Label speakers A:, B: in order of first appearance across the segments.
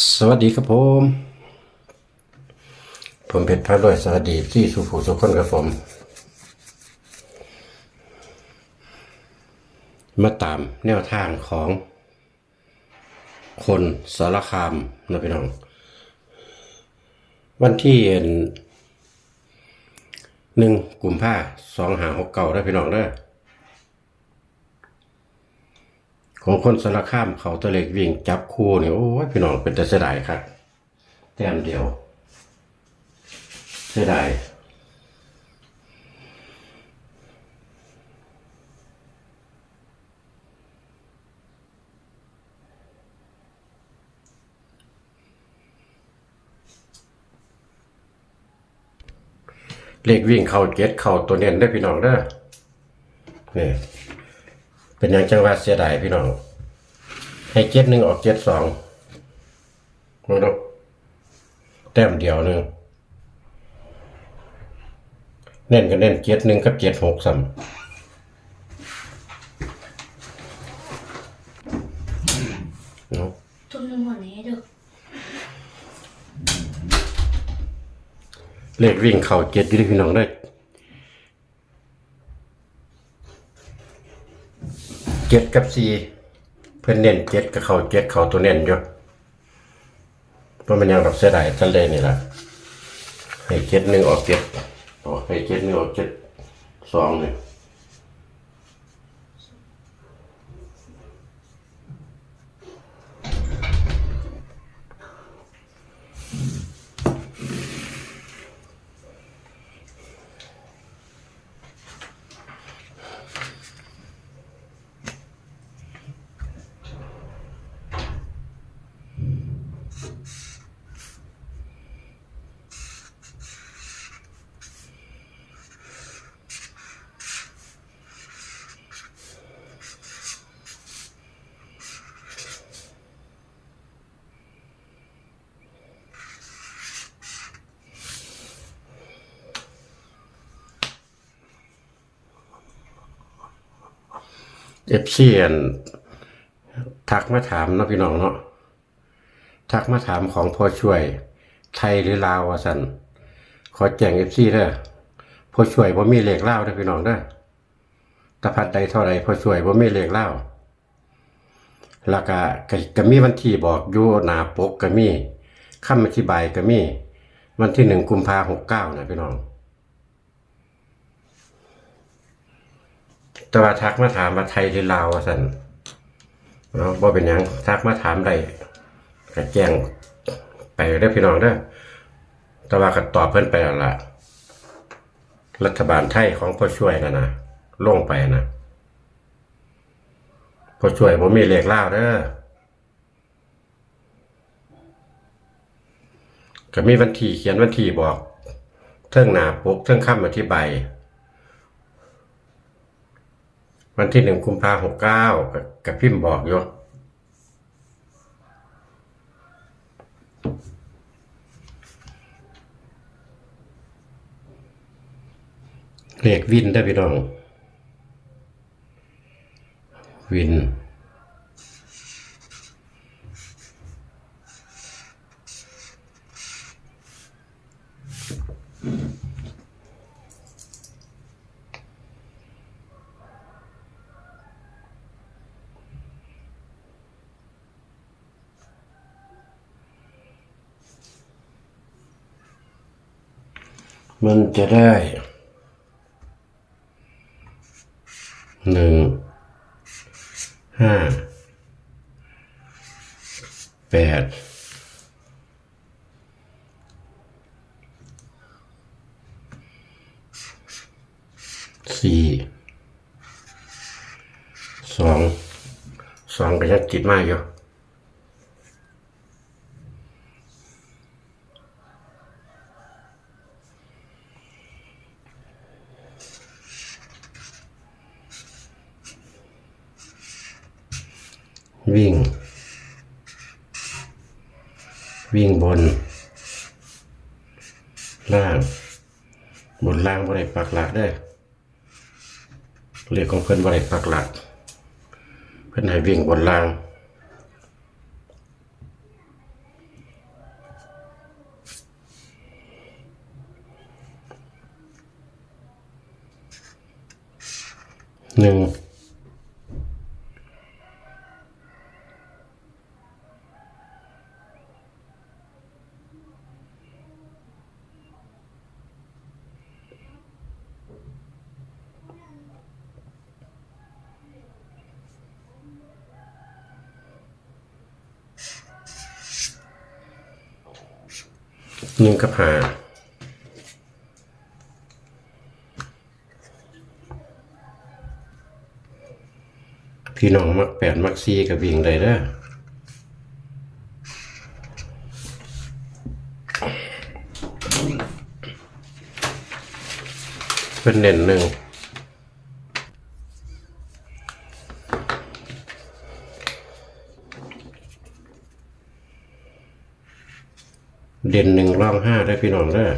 A: สวัสดีครับผม ผมเพชรพระรวยสวัสดีที่สุภูสุขคนครับผม มาตามแนวทางของ คนสารคามนะพี่น้อง วันที่หนึ่งกุมภาสองหาหกเก่าได้พี่น้องเด้อ ของคนสารคามเขาตะเล็กวิ่งจับคู่เนี่ยโอ้ยพี่น้องเป็นแต่เสียดายครับแต้มเดียวเสียดายเลขวิ่งเขาเจ็ดเข่าตัวเน้นได้พี่น้องเด้อนี่ เป็นอย่างจังหวัดเสียดายพี่น้อง ให้เจ็ดหนึ่งออกเจ็ดสองมึงดูแต้มเดียวหนึ่งเน้นกันเน้นเจ็ดหนึ่งกับเจ็ดหกซ้ำเนาะ
B: ทุนหนึ่งหมดนี้เด้อ
A: เลขวิ่งเข่าเจ็ดอยู่ที่พี่น้องได้ เจ็ดกับสี่เพื่อนเน้นเจ็ดกับเขาเจ็ดเขาตัวเน้นอยู่เพราะมันยังรับเสียดายทะเลนี่แหละให้เจ็ดหนึ่งออกเจ็ดออกให้เจ็ดหนึ่งออกเจ็ดสองเนี่ย เอฟซีอันทักมาถามนาะพี่น้องเนาะทักมาถามของพ่อช่วย ไทยหรือลาวสันขอแจ้งเอฟซีเด้อพ่อช่วยบ่มีเหลขลาเด้อพี่น้องเด้อตะพัดใดเท่าไรพ่อช่วยบ่มีเหลขลาแล้วก็ก็ก็มีวันที่บอกอยู่หนาปกก็มีคำอธิบายก็มี วันที่หนึ่งกุมภาหกเก้านะพี่น้อง แต่ว่าทักมาถามว่าไทยหรือลาวสันเนาะบ่เป็นหยังทักมาถามได้ก็แจ้งไปได้พี่น้องเด้อแต่ว่าก็ตอบเพิ่นไปแล้วล่ะ รัฐบาลไทยของพ่อช่วยนะนะลงไปนะพ่อช่วยบ่มีเลขลาวเด้อก็มีวันที่เขียนวันที่บอกเทิงหนาปกเทิงคำอธิบาย วันที่หนึ่งกุมภาหกเก้ากับพิมพ์บอกอยู่เลขวินได้พี่น้อง วิน มันจะได้หนึ่งห้าแปดสี่สองสองก็ยังติดมากอยู่ วิ่ง วิ่งบน ล่าง บนล่างบริปักหลักได้เรียกของเพื่อนบริปักหลัก เพื่อนให้วิ่งบนล่างหนึ่ง หนึ่งกับหาพี่น้องมักแปดมักซีกับวิ่งได้เด้อเป็นเน่นหนึ่ง เด่นหนึ่งร่องห้าได้พี่น้องเด้อ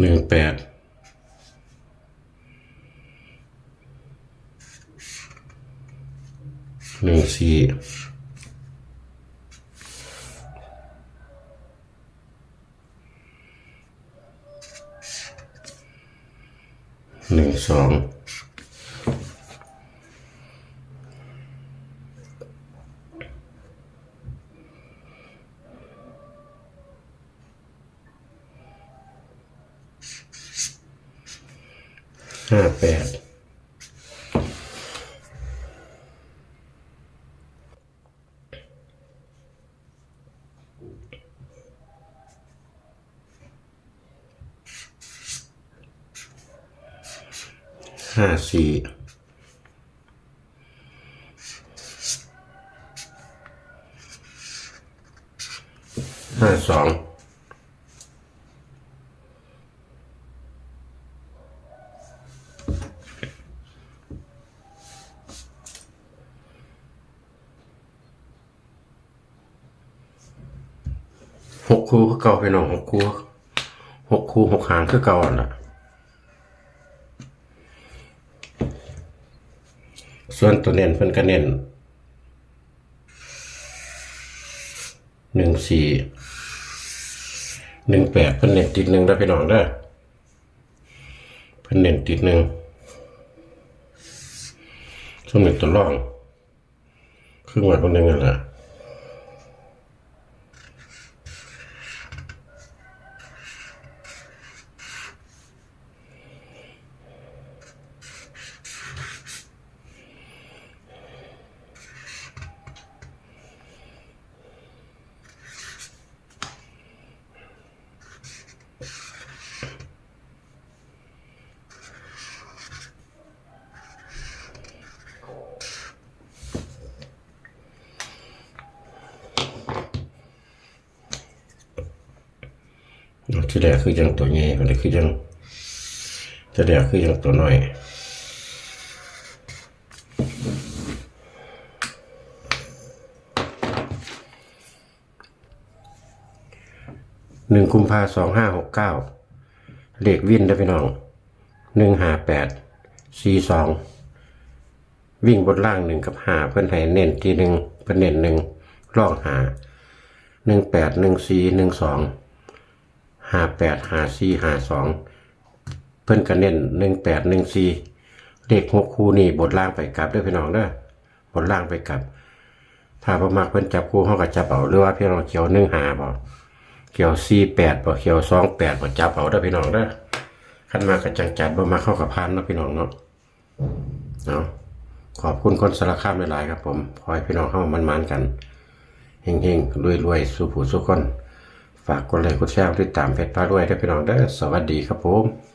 A: หนึ่งแปดหนึ่งสี่หนึ่งสอง ห้าแปดห้าสี่ห้าสอง หกคู่คือเก่าไปน้องหกคู่หกคู่หกหางคือเก่าอะล่ะส่วนตัวเน้นเพิ่นก็เน้นหนึ่งสี่หนึ่งแปดเพิ่นเน้นติดหนึ่งได้อพี่น้องเด้เพิ่นเน้นติดหนึ่งช่วงหนึ่งตัวร่องครึ่งวันคนหนึ่งอะล่ะ ที่แรกคือยังตัวใหญ่คนนี้คือยังที่แรกคือยังตัวน้อยหนึ่งกุมภาสองห้าหกเก้าเลขวิ่นได้พี่น้องหนึ่งห้าแปดสี่สองวิ่งบนล่างหนึ่งกับหาเพื่อนให้เน้นทีหนึ่งเพื่อนเน้นหนึ่งล่องหาหนึ่งแปดหนึ่งสี่หนึ่งสอง ห้าแปดห้าสี่ห้าสองเพื่อนก็เน้นหนึ่งแปดหนึ่งสี่เลขหกคู่นี่บนล่างไปกลับด้วยพี่น้องเด้อบนล่างไปกลับ ถ้าประมาเพื่อนจับคู่เขาก็จับเอาหรือว่าพี่น้องเขียวหนึ่งหาบ่เขียวสี่แปดบ่เขียวสองแปดบ่จับเอาเด้อพี่น้องเด้อขั้นมากับจังจัดบ่มาเข้ากับพันเนาะพี่น้องเนาะเอาะขอบคุณคนสารคามหลายๆครับผม ขอให้พี่น้องเข้ามันมันๆกันเฮงๆรวยๆ สู้ผู้สู้คน ฝากกดไลค์กดแชร์ติดตามเพจพารวยด้วยพี่น้องเด้อสวัสดีครับผม